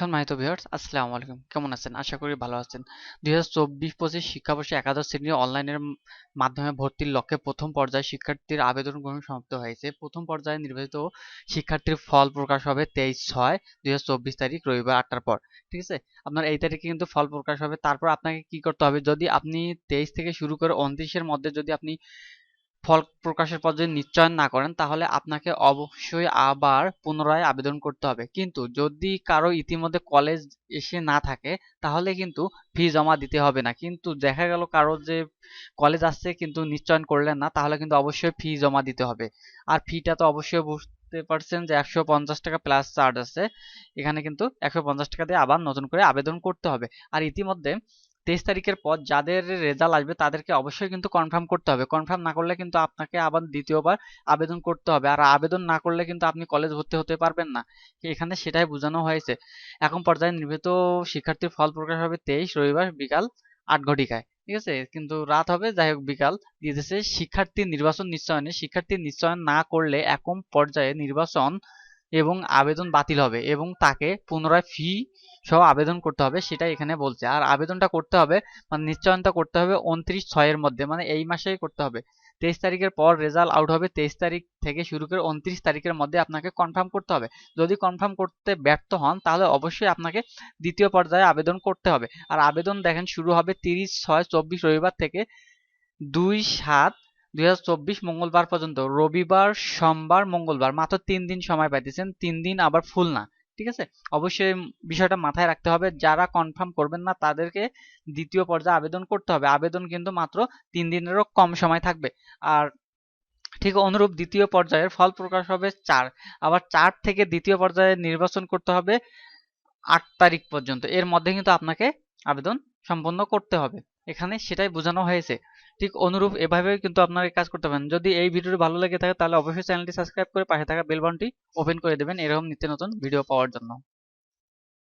সম্মানিত ভিউয়ার্স আসসালামু আলাইকুম কেমন আছেন? আশা করি ভালো আছেন। দুই হাজার চব্বিশ পঁচিশ শিক্ষাবর্ষে একাদশ শ্রেণির অনলাইনের মাধ্যমে ভর্তির লক্ষ্যে প্রথম পর্যায়ে শিক্ষার্থীর আবেদন গ্রহণ সমাপ্ত হয়েছে। প্রথম পর্যায়ে নির্বাচিত শিক্ষার্থীর ফল প্রকাশ হবে তেইশ ছয় দুই তারিখ, রবিবার আটটার পর। ঠিক আছে? আপনার এই তারিখে কিন্তু ফল প্রকাশ হবে। তারপর আপনাকে কি করতে হবে? যদি আপনি তেইশ থেকে শুরু করে উনত্রিশের মধ্যে যদি আপনি ফল প্রকাশের পর যদি নিশ্চয়ন না করেন, তাহলে আপনাকে অবশ্যই আবার পুনরায় আবেদন করতে হবে। কিন্তু যদি কারও ইতিমধ্যে কলেজ এসে না থাকে, তাহলে কিন্তু ফি জমা দিতে হবে না। কিন্তু দেখা গেল কারও যে কলেজ আসছে কিন্তু নিশ্চয়ন করলেন না, তাহলে কিন্তু অবশ্যই ফি জমা দিতে হবে। আর ফিটা তো অবশ্যই বুঝতে পারছেন যে একশো পঞ্চাশ টাকা প্লাস চার্জ আছে। এখানে কিন্তু একশো পঞ্চাশ টাকা দিয়ে আবার নতুন করে আবেদন করতে হবে। আর ইতিমধ্যে তেইশ তারিখের পর যাদের রেজাল্ট আসবে তাদেরকে অবশ্যই কিন্তু কনফার্ম করতে হবে। কনফার্ম না করলে কিন্তু আপনাকে আবার দ্বিতীয়বার আবেদন করতে হবে। আর আবেদন না করলে কিন্তু আপনি কলেজ ভর্তি হতে পারবেন না। এখানে সেটাই বোঝানো হয়েছে। এখন পর্যায়ে নির্মিত শিক্ষার্থীর ফল প্রকাশ হবে তেইশ, রবিবার বিকাল আট ঘটিকায়। ঠিক আছে? কিন্তু রাত হবে, যাই হোক, বিকাল। দিয়ে শিক্ষার্থী নির্বাচন নিশ্চয়নে। শিক্ষার্থী নিশ্চয়ন না করলে এখন পর্যায়ে নির্বাচন এবং আবেদন বাতিল হবে এবং তাকে পুনরায় ফি সহ আবেদন করতে হবে সেটা এখানে বলছে। আর আবেদনটা করতে হবে মানে নিশ্চয়নটা করতে হবে উনত্রিশ ছয়ের মধ্যে মানে এই মাসেই করতে হবে। তেইশ তারিখের পর রেজাল্ট আউট হবে, তেইশ তারিখ থেকে শুরু করে উনত্রিশ তারিখের মধ্যে আপনাকে কনফার্ম করতে হবে। যদি কনফার্ম করতে ব্যর্থ হন, তাহলে অবশ্যই আপনাকে দ্বিতীয় পর্যায়ে আবেদন করতে হবে। আর আবেদন দেখেন, শুরু হবে তিরিশ ছয় চব্বিশ রবিবার থেকে দুই সাত দুই হাজার চব্বিশ মঙ্গলবার পর্যন্ত, রবিবার, সোমবার, মঙ্গলবার, মাত্র তিন দিন সময় পাইতেছেন, তিন দিন আবার ফুল না, ঠিক আছে? অবশ্যই বিষয়টা মাথায় রাখতে হবে, যারা কনফার্ম করবেন না, তাদেরকে দ্বিতীয় পর্যায়ে আবেদন করতে হবে, আবেদন কিন্তু মাত্র তিন দিনেরও কম সময় থাকবে, আর ঠিক অনুরূপ দ্বিতীয় পর্যায়ের ফল প্রকাশ হবে চার, আবার চার থেকে দ্বিতীয় পর্যায়ে নির্বাচন করতে হবে আট তারিখ পর্যন্ত, এর মধ্যে কিন্তু আপনাকে আবেদন সম্পন্ন করতে হবে। এখানে সেটাই বোঝানো হয়েছে। ঠিক অনুরূপ এভাবে কিন্তু আপনারা কাজ করতে পারেন। যদি এই ভিডিওটি ভালো লেগে থাকে, তাহলে অবশ্যই চ্যানেলটি সাবস্ক্রাইব করে পাশে থাকা বেল বাটনটি ওপেন করে দেবেন। এরকম নিত্য নতুন ভিডিও পাওয়ার জন্য।